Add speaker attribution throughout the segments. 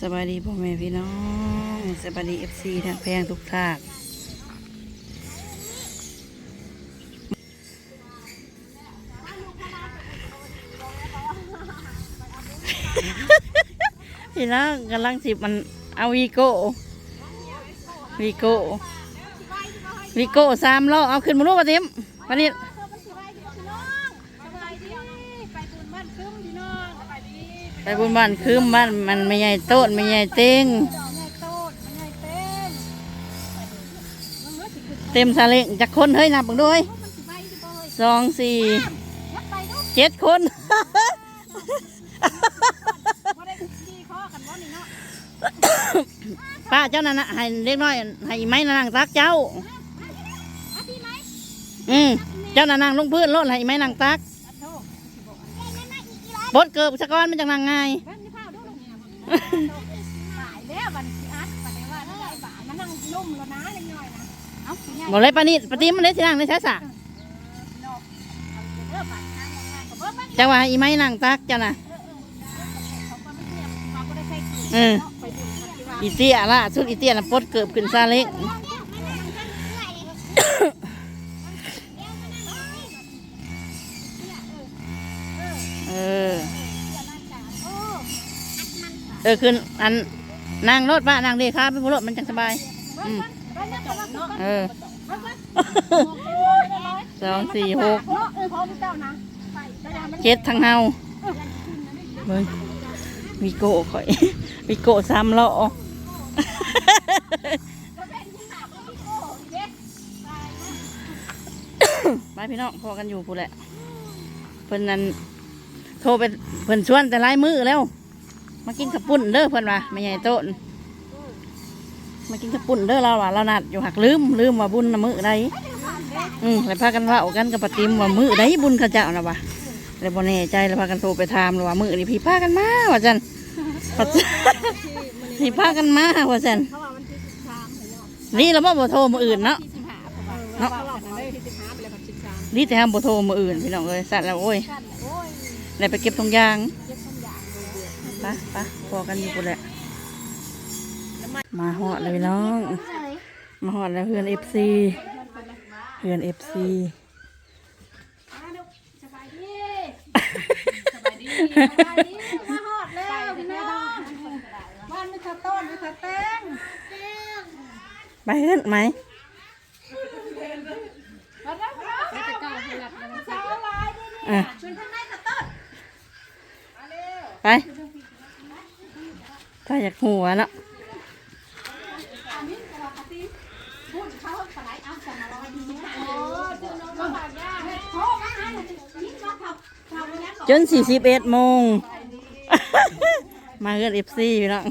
Speaker 1: สบายดีพ่อแม่พี่น้องสบายดีเอฟซีทางแพงทุกทางพี่น้องกำลังสิบมันเอาวีโก้วีโก้วีโก้สามล้อเอาขึ้นมาลูกปะทิมปะนิด ไป บุญบ้านคืมบ้านมันไม่ใหญ่โต้นไม่ใหญ่เต้งเต็มซาเล้งจากคนเฮ้ยนับบังด้วยสองสี่เจ็ดคนป้าเจ้านั่นนะให้เล็กน้อยให้ไม้นั่งตักเจ้า อืมเจ้านั่นนั่งลงพื้นรถให้ไม้นั่งตัก บดเกิบสะก้อนมันจังนั่งง่ายบอกเลยปานี่ปฏิมันเลยสินั่งในช้าสะจังหวะอีไม้นั่งตักเจ้าน่ะเอออีเตี้ยล่ะสุดอีเตี้ยน่ะปลดเกิบขึ้นซาเล้ง เออขึ้นอันนั่งรถป้านั่งดีครับพี่ผู้รถมันจังสบายอืมเออสองสี่หกเจ็ดทางเฮาเบิ้งมีโก้ข่อยมีโก้สามล้อไปพี่น้องพอกันอยู่พูดแหละเพิ่นนั้นโทรไปเพิ่นชวนแต่หลายมือแล้ว มากินขับปุ่นเด้อเพิ่อนว่าไม่ใหญ่โตนมากินขับปุ่นเด้อเราว่าเรานัดอยู่หักลืมลืมว่าบุญนะมือใดอืมแล้วพากันว่ากันกับปฏิมว่ามือได้บุญขาเจ้านะวะเลยบ่แน่ใจแล้วพากันโทรไปถามว่ามือนี่พี่พากันมาว่าจันพี่พากันมาว่าจันนี่เราบ่บ่โทรมืออื่นเนาะเนาะนี่แต่ห้ามบ่โทรมืออื่นพี่น้องเลยสัตว์แล้วโอ้ยเลยไปเก็บทงยาง ปไปพอกันอยู่กูนแหละ มาหอดเลยพี่น้อง มาหอดแล้วเพื่อนเอฟซีเพื่อนเอฟซี
Speaker 2: มาหอดแล้วพี่น้องบ้านไม่ทัดต้นไม่ทัดแตง
Speaker 1: ไปเพื่อนไหม
Speaker 2: มาแล้วไปจะ ก้าวให้หลับนะสาวลายนี่
Speaker 1: อะ
Speaker 2: ชวนข้างในทัดต้น
Speaker 1: ไปถ้าอยากหัวเนาะ
Speaker 2: พูดเขาสลายเอาสมาลอยดีโอ้จืนน้องฝากย่าโอ้มาหันยิ่งมาขับขับยัง
Speaker 1: จนสี่สิบเอ็ดโมง มาเพื่อนเอฟซีพี่น้อง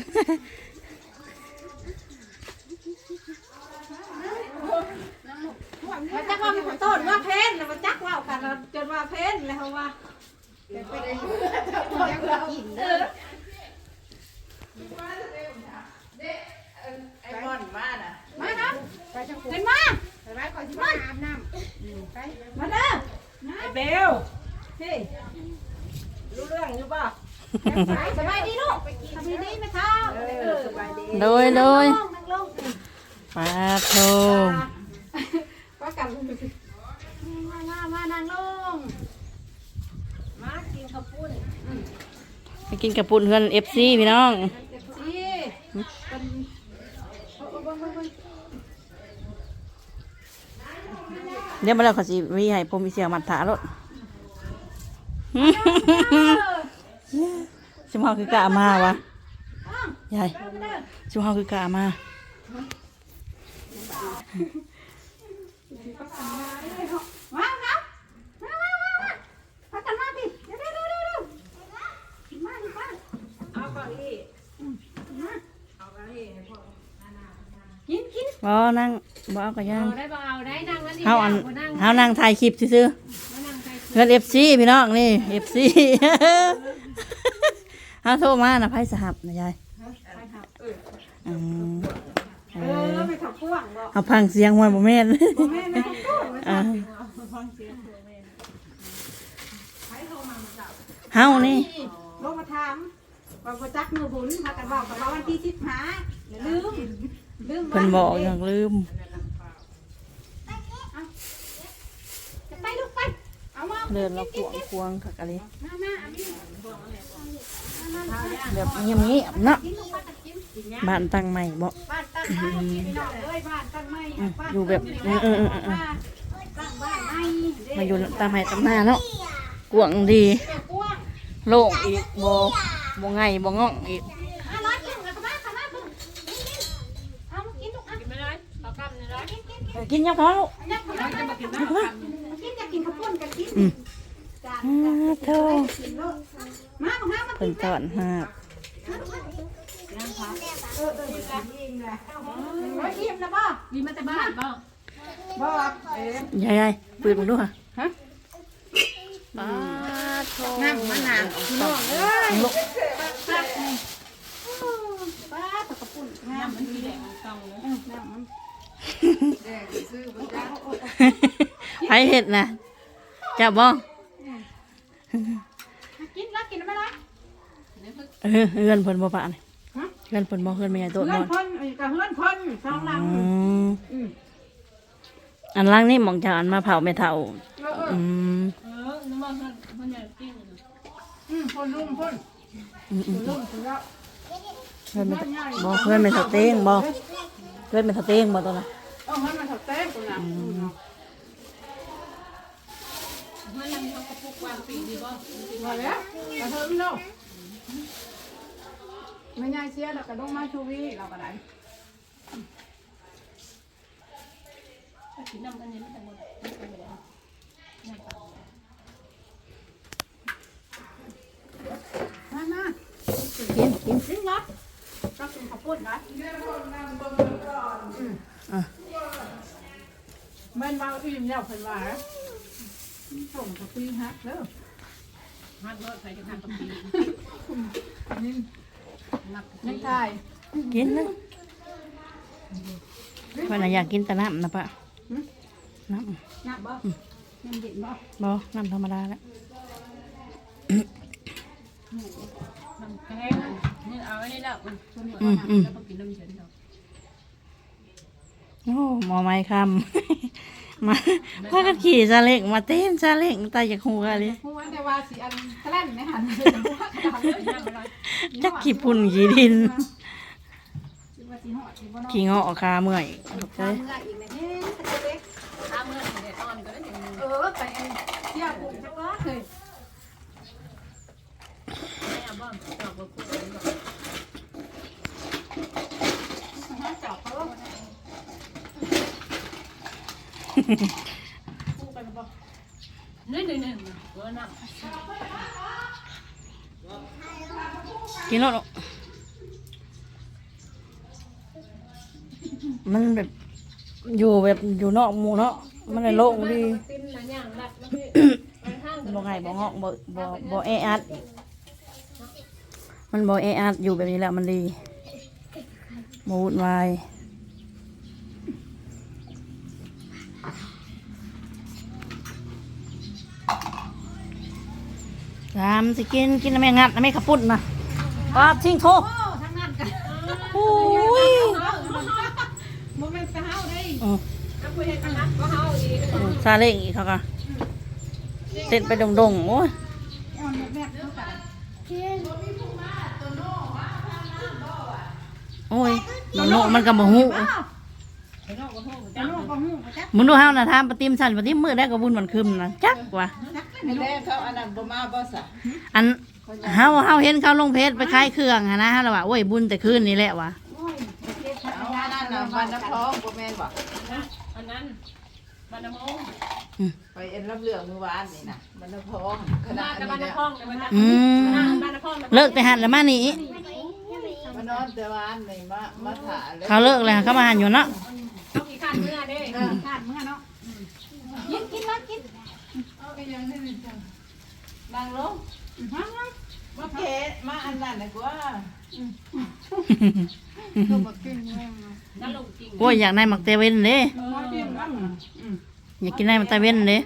Speaker 2: มาจักว่ามีต้นว่าเพนแล้วมาจักว่ากันจนว่าเพนแล้วว่ากินเด้อ
Speaker 3: ไอ้บอนมาน่ะ
Speaker 2: มาครับขึ้นมา
Speaker 3: ไปไว้ก่อนที่มาอาบน้ำไป
Speaker 2: มาเด้อำ
Speaker 3: ไอ้เบลพี่รู้เรื่องอยู่ป่ะ
Speaker 2: สบายดีลูกสบายดีไหมครับ
Speaker 3: เออสบายดี
Speaker 1: โดยโดย
Speaker 2: นังลง
Speaker 1: ปาโท
Speaker 2: ว่ากันมามามานั่งลง
Speaker 3: มากินข้าวปุ้น
Speaker 1: ไปกินกระปุ่นเพื่อนเอฟซีพี่น้อง
Speaker 2: เดี๋
Speaker 1: ยวมาแล้วขาสิวีให้ผมมีเสียงมัดถารถชิมเฮาคือกะมาวะยายชิมเฮาคือกะมา
Speaker 2: มาครับมามามามาพักกันมาพี่เดี๋ยวเดี๋ยวเดี๋ยวเดี๋ยวมาดิมา
Speaker 3: เอาเก้าอี้เอาเก้าอี้ให้พ่อ
Speaker 2: กินกิน
Speaker 1: บ่นั่งบ่เอากระย่าง
Speaker 2: เอาได้บ่เอาได้นั่งนั่นดี
Speaker 1: เฮาอัน
Speaker 2: บ่นั่ง
Speaker 1: เฮานั่งถ่ายคลิปซื่อ
Speaker 2: มานั่งใจ
Speaker 1: ๆเพื่อนเอฟซีพี่น้องนี่เอฟซีเฮาโทรมานะไพ่สหับนะยายอืมเอ
Speaker 2: เอ
Speaker 1: อ
Speaker 2: อไปขับพ่วงบ่
Speaker 1: เอาพังเสียงหัวบ่แม่น
Speaker 2: แม่นั่งพ่วง
Speaker 1: อ่าเฮานี่
Speaker 2: ลงมาถามว่าบ่จักมือบุญพากันบอกกับว่าวันที่สิบห้าอย่าลืมลืม
Speaker 1: เพิ่นบอกอย่างลืม
Speaker 2: จะไปลูกไปเอามา
Speaker 1: เดินเราขวงควงคักอะไร
Speaker 2: มามาเอามา
Speaker 1: แบบเงียบๆเนาะ
Speaker 2: กินลูกไปตัดกิน
Speaker 1: บ้านตั้งใหม่บ่
Speaker 2: บ้านตั้งไม้พี่น้องเอ้ยบ้านตั้งไม้บ้าน
Speaker 1: อยู่แบบ
Speaker 2: ตั้ง
Speaker 1: เออเออเออเออ
Speaker 2: ตั้งบ้านไม้เด้
Speaker 1: มาอยู่ตามไห้ตามหน้าเนาะกวางดี
Speaker 2: เจ้ากว้าง
Speaker 1: โล่งอีกบ่บ่ไงบ่ง่องอีก
Speaker 2: กินกินกินกิน
Speaker 1: ยังพอลูก
Speaker 2: ยักษ์เขาจะมากินนะกินจะกินข้าวปุ้นกันกิน
Speaker 1: อืม
Speaker 2: จาน
Speaker 1: อ่าโธ่
Speaker 2: กินลูกมาของน้ามา
Speaker 1: เพิ่นตอนหาบ
Speaker 2: เออเออกินเองแหละร้อยอิ่มนะบ่
Speaker 4: มีมาแต่บ้านบ่
Speaker 2: บ่เอ๊ะ
Speaker 1: ยายๆปืนมาดูค่ะ
Speaker 2: ฮะ
Speaker 1: ป้าโธ่
Speaker 2: น้ำมะนาวพี่น้องเอ้ย
Speaker 1: ลูก
Speaker 2: ป้าตะกระปุ่นน้ำ
Speaker 4: มันมีแดงเก่าเลย
Speaker 2: น้ำมัน
Speaker 1: ไผเฮ็ดน่ะจับบ่
Speaker 2: กินแล้วกินไม่ได้
Speaker 1: เออเฮือนเพิ่นบ่ปะนี่เฮือนเพิ่นบ่เฮือนแม่ใหญ่โต
Speaker 2: เพื่อน
Speaker 1: นอน
Speaker 2: คนกับเพื่อนคนสองหลัง
Speaker 1: อืม
Speaker 2: อืม
Speaker 1: อันล่างนี่หมองจะอันมาเผาแม่เฒ่า
Speaker 2: เออเออ
Speaker 1: อืม
Speaker 4: เออน้ำมันมันใหญ่จริง
Speaker 2: อืมคนลุงคน
Speaker 1: อืมอืม
Speaker 2: ลุงคนแล้ว
Speaker 1: เพื่อนแม่บ่เพื่อนแม่เฒ่าเต้งบ่ เพื่อนแม่เฒ่าเต้งบ่ตัวน่ะ
Speaker 2: เออให้มันถักเต้นคนละ
Speaker 4: เมื่อนั้นเขาก็ปลูกวางปีดีบ่
Speaker 2: มาแล้วกระเทิมเนาะไม่ง่ายเสียแล้วก็ต้องมาชูวีเราก็ได้
Speaker 4: กินน้ำอันนี้มันแต่หมด
Speaker 2: มามา
Speaker 1: กินกิน
Speaker 2: กินนะก็กินข้าวปุ้นนะ
Speaker 1: อะ
Speaker 2: เมื่อมาอิ่มแล้วเพิ่นว่าส่งกะปิฮักเด้อ
Speaker 4: ฮักรถใส่จะทำกับปี
Speaker 2: นี่
Speaker 4: นับ
Speaker 2: ยังทาย
Speaker 1: กินนะเพิ่นน่ะอยากกินแต่น้ำนะปะน้ำ
Speaker 2: นับบ่น้ำเย็นบ่
Speaker 1: บ่น้ำธรรมดาแล้ว
Speaker 4: มันแห้งนี่เอาไว้นี่แล้วมันชนหัวแล้วก็กินน้ำเฉยเดียว
Speaker 1: โอ้หมอไม้คำ มาพากันขี่ซาเล้งมาเต้นซาเล้งตายจากหัวเลย
Speaker 2: ฮู้ว่าแต่ว่าสิอันแคล่นในหัน
Speaker 1: จักขี่ปุ่นขี่ดิน
Speaker 2: สิว่าสิฮอดสิบ่เนาะ
Speaker 1: ขี่เงาะคาเมื่อยตกใจ
Speaker 2: เมื่ออีกนะเฮ้ยเล็ก
Speaker 4: ถ้าเมื่อเด็กตอนก็ได้อย่างนี้
Speaker 2: เออไปอันเที่ยวปุ๊บจักว่าเลย
Speaker 4: แม่บ้านจอบกับกู
Speaker 2: หาจอบเขา
Speaker 4: นี่หนึ่งหนึ่งเออน้
Speaker 1: กินแล้วมันแบบอยู่แบบอยู่นอกหมู่เนาะมันเลยโล่งดีำ
Speaker 4: ติ้นละย่างรัดแล้วพี่ไง
Speaker 1: บ่ไงบ่เหาะบ่บ่บ่แออัดมันบ่แออัดอยู่แบบนี้แหละมันดีบ่วุ่นวาย ตามสิกินกินน้ำแม่งัดน้ำแม่ขับปุ่นนะปาบทิ้งโท
Speaker 2: โอ้ทั้งนั้นกัน
Speaker 1: โอ้ย
Speaker 2: โมเมนต์ไปเฮาได้
Speaker 1: อืม
Speaker 4: ก็คุยให้กันนะก็เฮาอีก
Speaker 1: อืมซาเล้งอีกเขาก็เต้นไปดงๆโอ้ย
Speaker 2: อ่อนแบบเท่ากัน
Speaker 1: โอ้ยโนโนมันก็บ่ฮู้
Speaker 4: ไปนอกก็โหด
Speaker 2: จะลูกก็ฮู้จัก
Speaker 1: มึงดูเฮาน่ะถามปะติมสั่นปะติมมือได้ก็บุญมันคืมนะจักว่า
Speaker 3: แม่เขาอันนั้นบ่มาบ่ซะ
Speaker 1: อันเฮาเฮาเห็นเขาลงเพจไปขายเครื่องหั้นนะฮะแล้วว่าโอ้ยบุญแต่คืนนี้แหละว่ะ
Speaker 2: โอ้ยประเทศไทย
Speaker 3: เอาอันนั้นน่ะวันน้ำพองบ่แม่นบ่
Speaker 4: อันนั้นบ้านน้ำมง
Speaker 3: ไปเอ็นรับเรื่องมื้อวานนี่น่ะมันน้ำพองขนา
Speaker 4: บ้า
Speaker 3: ด
Speaker 4: นกับบ้าน
Speaker 3: นี้
Speaker 4: น้ำพองเลยบ้าน
Speaker 1: อืม
Speaker 4: น้ำพอง
Speaker 1: เลิกแต่หันแล้วมานี่
Speaker 3: มานอนแต่วานนี่มามาถ่าเลย
Speaker 1: เขาเลิกแล้วเขามาหันอยู่เนาะ
Speaker 4: เขากี่ขั้นเมื่อเด้
Speaker 2: เออขาดมื้อเนาะกินกินมากิน
Speaker 3: นางลง
Speaker 2: ฮะ
Speaker 3: มาเกะมาอันนั้นน่ะกว่า
Speaker 2: ก็บ่กินแม่ง
Speaker 4: นั่นลงจริง
Speaker 1: โอ้ยอยากได้หมักเตเว่นเด้
Speaker 2: มากินบ้างอืม
Speaker 1: อยากกินได้หมักเตเว่นเด้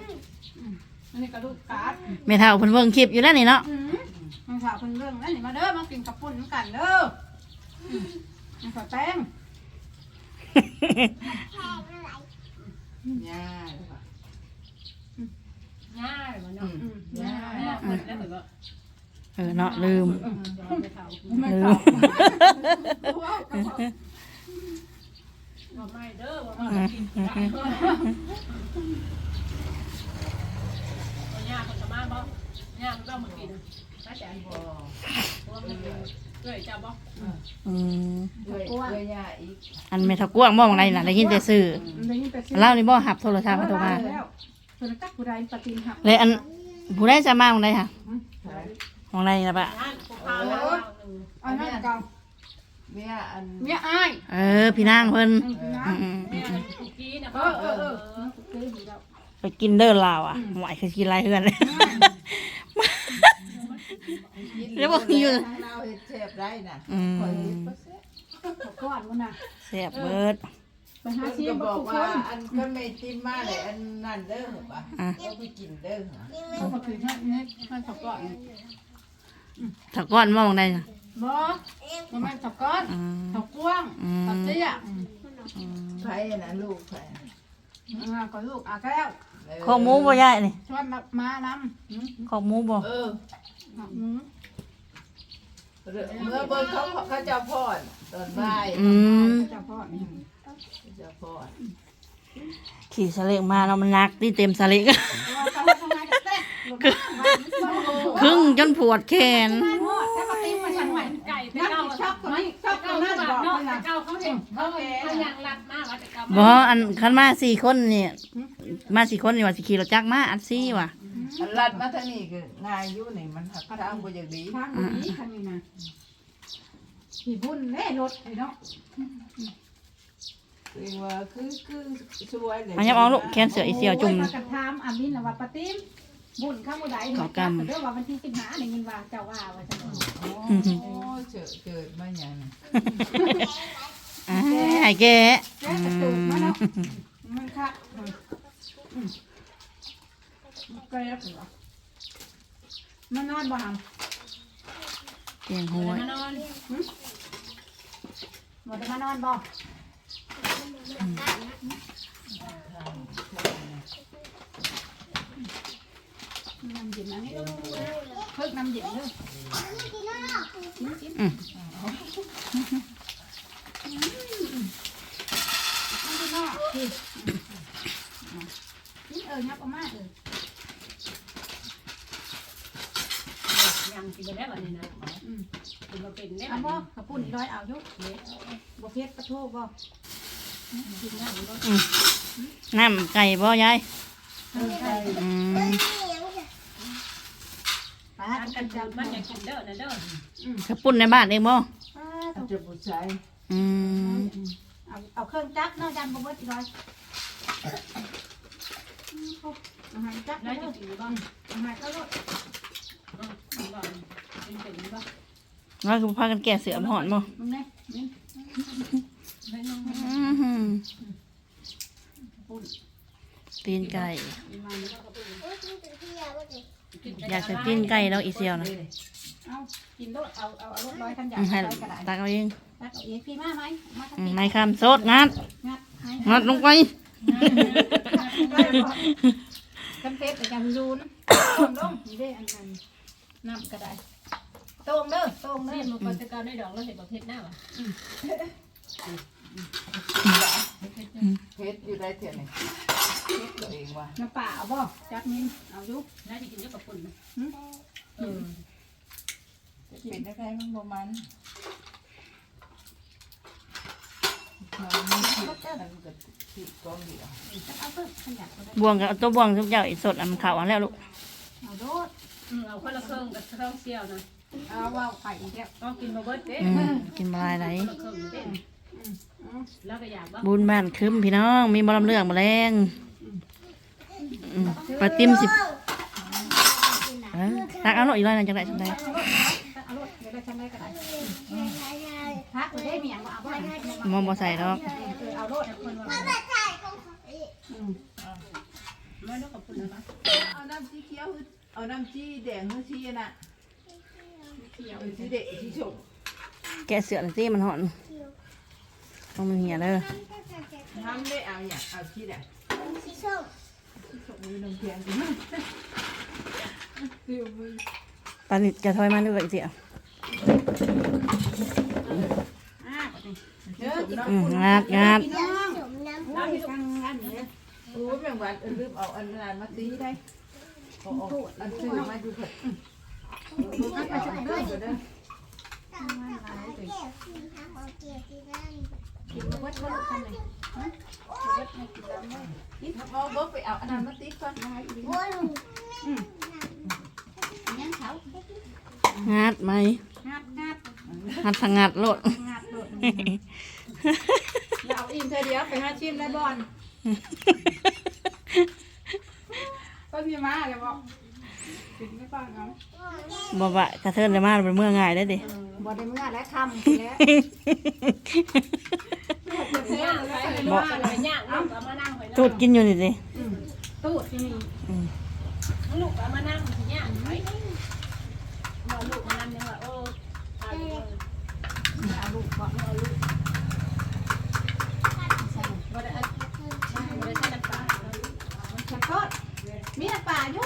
Speaker 2: อันนี้กระดูกกาด
Speaker 1: แม่เฒ่าเพิ่นเบิ่งคลิปอยู่แล้วนี่เนาะ
Speaker 2: อืมมันฝากเพิ่นเรื่องนั่นนี่มาเด้อมากินกับปุ่นน้ำกันเด้ออืมมันฝากแป้ง
Speaker 3: ย่า
Speaker 4: ง่ายมันเนาะ
Speaker 2: อืม
Speaker 3: ย่า
Speaker 4: ง่ายเหมือนแล้วเหมือนว่า
Speaker 1: เออเนาะลืม
Speaker 4: ไปเผา
Speaker 2: ไม่
Speaker 1: ลื
Speaker 2: ฝามก
Speaker 4: บอกไม่เด้อบอกว่ากินได้ย่าคนสมาบ่ย่ามันต้องมากินถ้าจะบ่เพราะว่ามันเกิดจะบ่
Speaker 1: อืม
Speaker 3: ด้วยด้วยย่าอีก
Speaker 1: อันเมทากวางมองอะไรน่ะได้ยินแต่สื่อ
Speaker 2: ได้ยินแต่เสียง
Speaker 1: เล่านี่บ่หับโทรศัพท์มาโทรมา
Speaker 2: แล้ว เพิ่นจักผู้ใดปฏิหัก
Speaker 1: เลยอันผู้ได้จะมาของใดค่ะของใดนะปะ
Speaker 4: ย่านพวกเขาแล้วหนึ่ง
Speaker 2: อันนั้นเก่า
Speaker 3: เมียอัน
Speaker 2: เมียอ้าย
Speaker 1: เออ พี่นางเพิ่น
Speaker 2: อืมนะ
Speaker 1: อืมอืม
Speaker 4: แม่คุกกี้นะ
Speaker 2: เอ
Speaker 4: พ่อ
Speaker 2: อเอ
Speaker 4: เอ
Speaker 2: อ
Speaker 4: อ
Speaker 2: เอ
Speaker 4: เอ
Speaker 2: อ
Speaker 4: อ
Speaker 2: เคยดีแล้ว
Speaker 1: ไปกินเด้อลาวอะหวายคือกินไรเฮือนเลยแล้วบอกอยู่
Speaker 3: ทางเราเฮ็ดแซ่บได้น่ะ
Speaker 1: อืม
Speaker 3: คอยเฮ็ดบ่แซ่บ
Speaker 2: ขอก่อนมันน่ะ
Speaker 1: แซ่บเบิด
Speaker 2: ไป หา
Speaker 3: เพิ่น
Speaker 2: ซี
Speaker 3: ก็
Speaker 2: ม
Speaker 3: บบอ
Speaker 2: อกก
Speaker 3: ว่า
Speaker 2: ว่า
Speaker 3: อันก็ไม่จิ้มมาเลยอันนั่นเด้อป่ะ
Speaker 1: อะ
Speaker 3: เอาไปกินเด้อ
Speaker 2: เขาบอกคือให้ให้ให้ขอก่อน
Speaker 1: ถ้าก้อนมองใดน่ะ
Speaker 2: บ่บ่แม่นขอก่อน
Speaker 1: อืม
Speaker 2: ขอกว้าง
Speaker 1: อืม
Speaker 2: ขอเตี้ย
Speaker 3: ไผน่ะลูกไผ
Speaker 2: อ่าก็ลูกอาแก้ว
Speaker 3: เออ
Speaker 1: ของหมูบ่ยายนี่
Speaker 2: ชวนมามานำอืม
Speaker 1: ของหมูบ่
Speaker 3: เออ
Speaker 2: อืม
Speaker 3: เมื่อเบิ่งเขาเขาเจะพอดตอนบ่าย
Speaker 1: อืม
Speaker 2: เจ้าพ่อนี่
Speaker 3: เขาเจะพอด
Speaker 1: ขี่สเล็กมาเนาะมันหนักที่เต็มสเล็ก
Speaker 2: ว่าเขาทำงานกับเต้ลูกบ้าน
Speaker 1: ครึ่งจนปวดแขน
Speaker 2: บ้านหมดถ้าปฏิมาฉันไหว
Speaker 4: ไก่ไป
Speaker 2: นั่น
Speaker 4: เก้า
Speaker 2: ชอบตัวนี้ชอบตัว
Speaker 4: เก้า
Speaker 2: นั้น
Speaker 4: บา
Speaker 2: บ
Speaker 4: ท
Speaker 2: อก
Speaker 4: เนาะ
Speaker 2: เลยนะ
Speaker 4: เก้าเขาเห็นเขาเขายังรัดมากว่าจะเก้า
Speaker 1: บ่อันคันมาสี่คนเนี่ยมาสี่คนนี่ว่าสิขี่รถจักรมาอัดซี่ว่ะ
Speaker 3: อันลัดมาทางนี้ก็ง่ายอยู่นี่มันหักทางบ่อย่างดี
Speaker 2: ทางบุรีคันนี้นะขี่บุญเน่รถไอ้เนาะ
Speaker 3: เรียกว่าคือคือช่วยเลย
Speaker 1: อันยังเอาลูกแขนเสืออีเสียวจุ่ม
Speaker 2: โอ้มากันทามอามินน่ะว่าปฏิมบุญข้ามบุได
Speaker 1: ขอกรรม
Speaker 2: เด้อว่าวันที่สิบห้าได้ยินว่าเจ้าว่าว่าจะ
Speaker 3: โอ้เจอเกิดมาอย่างนั้น
Speaker 1: อ่าไอ้แก
Speaker 2: แกจะตูกมาเนาะมันค่ะอืมแกแล้วเหรอมานอนบ่หัง
Speaker 1: เตียงหัว
Speaker 4: มานอน
Speaker 2: บ่ได้มานอนบ่ น้ำเย็นอันนี้เพิ่งน้ำเย็นเด้อ
Speaker 1: อืม
Speaker 2: ข้างนอกพี่นี่เออยับออกมาเออ
Speaker 4: ยังกินไปแล้ววันนี้นะกินมาเป็นได้
Speaker 2: เอา
Speaker 4: วัน
Speaker 2: บ่
Speaker 4: นี้
Speaker 2: กระปุ่นร้อยเอายู่บ่เพ็ดกระโทกบ่
Speaker 4: นได้มันก็
Speaker 1: น้ำไก่บ่ยาย
Speaker 2: เออใช่
Speaker 1: อืม
Speaker 2: ปลา
Speaker 4: ทานกันจับมันอยากกินเด้อนะเด้อ
Speaker 1: ข้าวปุ้นในบ้านเองบ่
Speaker 2: ปลา
Speaker 3: อาจจะผู้ชาย
Speaker 1: อืม
Speaker 2: เอาเอาเครื่องจักรเนาะจันบ่เบิดอีร้อยเอาให้จักร
Speaker 4: น่า
Speaker 2: เด้
Speaker 4: จะ
Speaker 2: อ
Speaker 4: กินบ้าง
Speaker 2: เอาให้เขาโลด
Speaker 4: เป็นเป็นบ้าง
Speaker 1: ว่าคือพากันแก่เสือมหอนบ่
Speaker 2: มึงเนี่ย นี่
Speaker 4: ไม่น้อง
Speaker 1: อื้อหือ
Speaker 2: ปุ่น
Speaker 1: ตีนไก่
Speaker 2: มานี่ก็กระปุ่น
Speaker 1: อยากจะกินไก่แล้วอีเซียวนะ
Speaker 2: เอากินโลดเอาเอาเอาโลดร้อยคันอยาก
Speaker 1: อืมให้
Speaker 2: ร้อยกระดาษ
Speaker 1: ตักเอาเอง
Speaker 2: ตักเอาเองพี่มาไหมมาทั้ง
Speaker 1: อืม
Speaker 2: นี้
Speaker 1: ไม่คำโซดงัด
Speaker 2: งัดให้
Speaker 1: งัดลงไป
Speaker 2: กันเพชรแต่ยังยูนต้มลงนี่เด้อันนั้นน้ำกระไดต้มเด้อต้มเด้
Speaker 4: นี่
Speaker 2: อ
Speaker 4: มันก็จะการได้ดอกแล้วเห็นประเภทหน้าว่ะ
Speaker 3: เพชรอยู่ได้เท่านี้เพชรตัวเองว่า
Speaker 2: น้ำป่าเอาบ่จักมินเอาอยู่
Speaker 4: น่าจะกินเยอะกับคนนะ
Speaker 3: เออเป็นได้ไงมันบ่มันมันมีผิดมันก็ผิดกองเดียว
Speaker 2: เอาเพิ่มขยันก็ได้
Speaker 1: บวงกับตัวบวงทุกอย่างอีสดอันมันขาวอันแล้วลูก
Speaker 2: เอาโลด
Speaker 4: เอาคนละเครื่องกับเครื่องเซี่ยวนะ
Speaker 2: เอาว่าไข่อีกแล้ว
Speaker 4: ต้องกินมาเบิดเด้
Speaker 1: กินมาลายไหน
Speaker 4: คนละเครื่องเด้แล้วก็อยากบ้าง
Speaker 1: บุญบ้านคืมพี่น้อง มีบอลำเลืองมาแรงอืมปลาติมสิบเอ้ยตักเอาหน่อยอีกหน่อยหนึงจังไรจังไร
Speaker 2: เอาโลดเดี๋ยวได้ทำได้ก็ได้พักได้เมียมาเอาบ่
Speaker 1: มองบ่ใส่ดอก
Speaker 2: เออเอาโลดคนว่า
Speaker 4: ไม่ต้องกับคนนะ
Speaker 3: เอาน้ำสีเขียวเอาน้ำสีแดงหรือสีน่ะ
Speaker 2: สีเด็กสีชม
Speaker 1: แกะเสือหน่อยสิมันหอน ต้องมันเหี่ยเด้อ
Speaker 2: ทำได้เอาอย่างเอาที่ไหน
Speaker 5: สีส้ม
Speaker 2: ชมมือน้ำเพียงดีมากฟิวมือ
Speaker 1: ปลานิดจะถอยมาด้วยอีกเสีย
Speaker 2: เยอะน้อง
Speaker 1: อืมงาดงาด
Speaker 5: น้ำสมน้ำ
Speaker 2: น้ำฟังงานเนี่ยโอ้ยแมงวันลืมเอาอันนั้นมาตีได้เอาออกอันซื้อมาดูเถอะเอาไปชุบเด้อเด้อ
Speaker 5: ต่างกันเกี่ยวสีทางออกเกี่ยวสีนั่น
Speaker 2: เอาเบิร์ไปเอาอันนั้นมาตีก่อนมาอีก
Speaker 5: โอ้ย
Speaker 1: งาดไหม
Speaker 2: งัดงัด
Speaker 1: หัดทางงาดโลด
Speaker 2: งัดโดดเอาอิ่มเธอเดียวไปหาชิมในบอลก็มีมาเลยบอกปิดไม่ฟังเอา
Speaker 1: บ่บะกระเทินเลยมาเป็นเมื่อง่ายได้ดิ
Speaker 2: บ่ได้เมื่อและคำแล้ว
Speaker 4: ย่างไปเลยว่าเลยย่างลูกเอามานั่งไป
Speaker 1: ตูดกินอยู่นี่ดิ
Speaker 2: ตูดที่นี่
Speaker 4: ลูกเอามานั่งสิย่างไปบอกลูกมานั่งเนี่ยว่าโอ้เอาเลย
Speaker 2: เอาลูกบอกเอาลูก
Speaker 4: บ่ได้บ่ได้ใส่น้ำตาล
Speaker 2: ฉันโทษมีน้ำปลาอยู่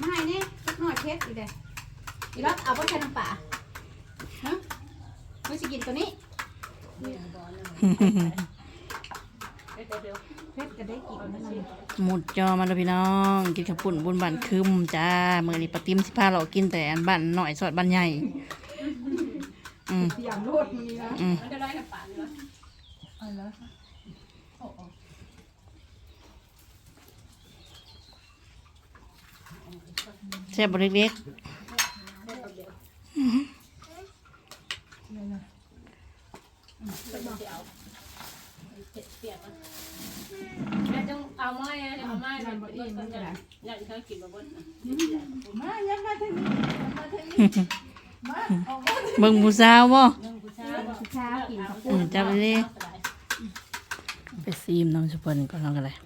Speaker 2: มาให้นี่สักหน่อยเพชรอีกเลยอีรถเอาไปใช้น้ำปลาฮะไม่สิกินตัวนี้
Speaker 4: เดี๋ยวเดี๋ยว
Speaker 2: เพชรก็ได้กินนั่นเอง
Speaker 1: หมุดจอมาแล้วพี่น้อง กินข้าวปุ่นบุญบันคึมจ้าเมื้อนี้ปะติมสิพาเรากินแต่อันบ้นหน่อยสอดบ้นใหญ่อืม
Speaker 2: เสียงโลดมีนะ
Speaker 1: อืม
Speaker 4: มันจะได้น้ำตาลเลย
Speaker 2: เอาแซ่
Speaker 1: บบเล็ก
Speaker 4: ปียกมันแล้วต้องเอาไม้เอาไม้มันบ่อิ่มมันจะอยากเขากินบ่เบิด
Speaker 2: มายังมาทางนี้มาทางนี้มาออกมา
Speaker 1: ๆเบิ่งผู้สาวบ่
Speaker 4: นึ่งผู้ชายบ่
Speaker 2: เช้ากินข้าว
Speaker 1: อืมจับไปเลยไปซีมน้องสุพรรณก่อนน้องกันเลย